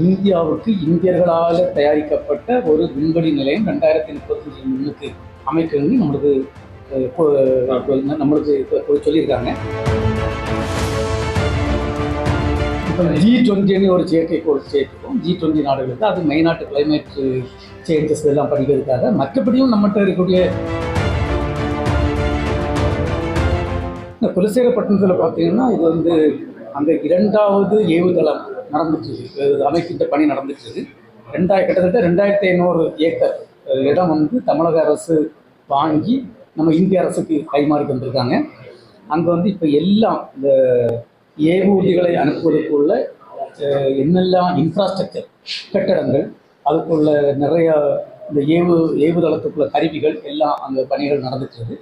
இந்தியாவுக்கு இந்தியர்களால் தயாரிக்கப்பட்ட ஒரு விண்வெளி நிலையம் ரெண்டாயிரத்தி முப்பத்தஞ்சு முன்னுக்கு அமைக்கணும்னு நம்மளுக்கு நம்மளுக்கு சொல்லியிருக்காங்க. இப்போ ஜி டுவெண்ட்டின்னு ஒரு செயற்கைக்கோள் சேர்த்துக்கும் ஜி டுவெண்ட்டி நாடுகளுக்கு அது மெயினாட்டு கிளைமேட் சேஞ்சஸ் இதெல்லாம் படிக்கிறதுக்காக மற்றபடியும் நம்மகிட்ட இருக்கக்கூடிய இந்த குலசேகரப்பட்டினத்தில் பார்த்தீங்கன்னா இது வந்து அங்கே இரண்டாவது ஏவுதளம் நடந்துட்டு அமைக்கின்ற பணி நடந்துட்டு ரெண்டாயிரம் கிட்டத்தட்ட ரெண்டாயிரத்தி ஐநூறு ஏக்கர் இடம் வந்து தமிழக அரசு வாங்கி நம்ம இந்திய அரசுக்கு கைமாறி தந்திருக்காங்க அங்கே வந்து இப்போ எல்லாம் இந்த ஏவூர்திகளை அனுப்புவதற்குள்ள என்னெல்லாம் இன்ஃப்ராஸ்ட்ரக்சர் கட்டடங்கள் அதுக்குள்ள நிறைய இந்த ஏவு ஏவுதளத்துக்குள்ள கருவிகள் எல்லாம் அந்த பணிகள் நடந்துட்டு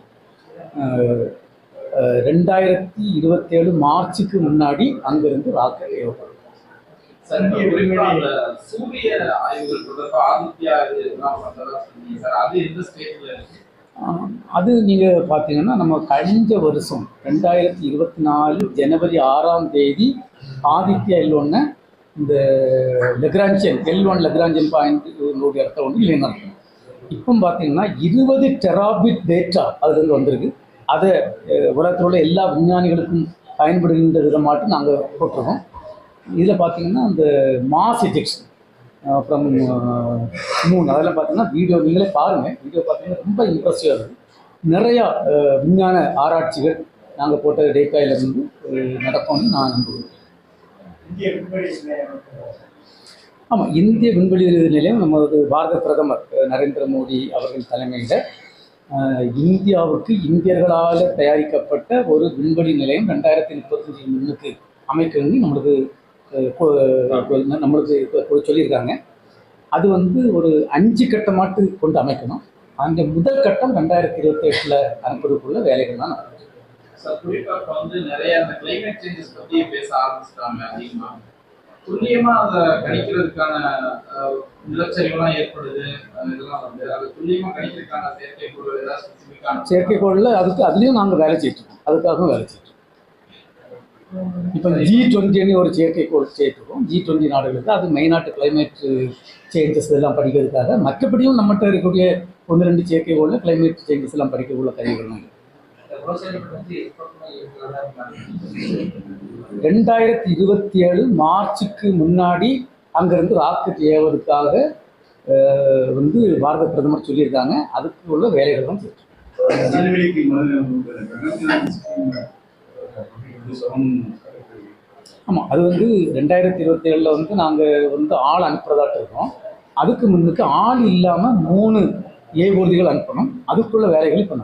ரெண்டாயிரத்தி இருபத்தேழு மார்ச்சுக்கு முன்னாடி அங்கிருந்து ராக்கெட் ஏவப்படும் அது நீங்கள் பார்த்தீங்கன்னா நம்ம கழிஞ்ச வருஷம் ரெண்டாயிரத்தி இருபத்தி நாலு ஜனவரி ஆறாம் தேதி ஆதித்யா எல் ஒன்று இந்த Lagrangian L one Lagrangian point இடத்துல வந்து இல்லைன்னா இப்போ பார்த்தீங்கன்னா இருபது டெராபிட் டேட்டா அதுலேருந்து வந்திருக்கு. அதை உலகத்தில் உள்ள எல்லா விஞ்ஞானிகளுக்கும் பயன்படுகின்ற விதமாட்டு நாங்கள் போட்டிருக்கோம். இதில் பார்த்தீங்கன்னா அந்த மாஸ் எஜெக்ஷன் அப்புறம் மூணு அதெல்லாம் பார்த்தீங்கன்னா வீடியோ நீங்களே பாருங்கள் வீடியோ பார்த்தீங்கன்னா ரொம்ப இம்ப்ரெசிவாக இருக்குது நிறையா விஞ்ஞான ஆராய்ச்சிகள் நாங்கள் போட்ட டேக்காயிலிருந்து நடக்கும்னு நான் நம்புகிறேன் ஆமாம் இந்திய விண்வெளி நிலையம் நமது பாரத பிரதமர் நரேந்திர மோடி அவர்கள் தலைமையில் இந்தியாவுக்கு இந்தியர்களால் தயாரிக்கப்பட்ட ஒரு விண்வெளி நிலையம் ரெண்டாயிரத்தி முப்பத்தஞ்சு முன்னுக்கு அமைக்கணும்னு நம்மளுக்கு நம்மளுக்கு சொல்லியிருக்காங்க. அது வந்து ஒரு அஞ்சு கட்டமாட்டு கொண்டு அமைக்கணும். அந்த முதல் கட்டம் ரெண்டாயிரத்தி இருபத்தி எட்டில் அனுப்புறதுக்குள்ள வேலைகள் தான் நடக்கும் சார் குறிப்பாக வந்து நிறைய அந்த கிளைமேட் சேஞ்சஸ் பற்றி பேச ஆரம்பிச்சிட்டாங்க அதிகமாக துல்லியமா அதை கணிக்கிறதுக்கான நிலச்சரிவுலாம் ஏற்படுது. இதெல்லாம் வந்து அதை துல்லியமா கணிக்கிறதுக்கான செயற்கைக்கோள் ஏதாவது ஸ்பெசிஃபிக்கான செயற்கைக்கோளில் அதுக்கு அதுலேயும் நாங்கள் வேலை செய்யிட்டுருக்கோம் அதுக்காகவும் வேலை செய்யிட்டுருக்கோம் இப்போ ஜி டுவெண்ட்டின்னு ஒரு செயற்கைக்கோள் சேர்த்துருக்கோம். ஜி டுவெண்ட்டி நாடுகளுக்கு அது மெயினாட்டு கிளைமேட் சேஞ்சஸ் இதெல்லாம் படிக்கிறதுக்காக மற்றபடியும் நம்மகிட்ட இருக்கக்கூடிய ஒன்று ரெண்டு செயற்கைக்கோளில் கிளைமேட் சேஞ்சஸ் எல்லாம் படிக்கக்குள்ள கருவிகள் இருக்குது ரெண்டாயிரத்தி இருபத்தி ஏழு மார்ச்சுக்கு முன்னாடி அங்கேருந்து ராக்கெட் ஏவதுக்காக வந்து பாரத பிரதமர் சொல்லியிருக்காங்க. அதுக்கு உள்ள வேலைகள் தான் ஆமாம் அது வந்து ரெண்டாயிரத்தி இருபத்தி ஏழில் வந்து நாங்கள் வந்து ஆள் அனுப்புறதாட்டு இருக்கோம். அதுக்கு முன்னுக்கு ஆள் இல்லாமல் மூணு ஏவூர்திகள் அனுப்பணும். அதுக்குள்ள வேலைகள் இப்போ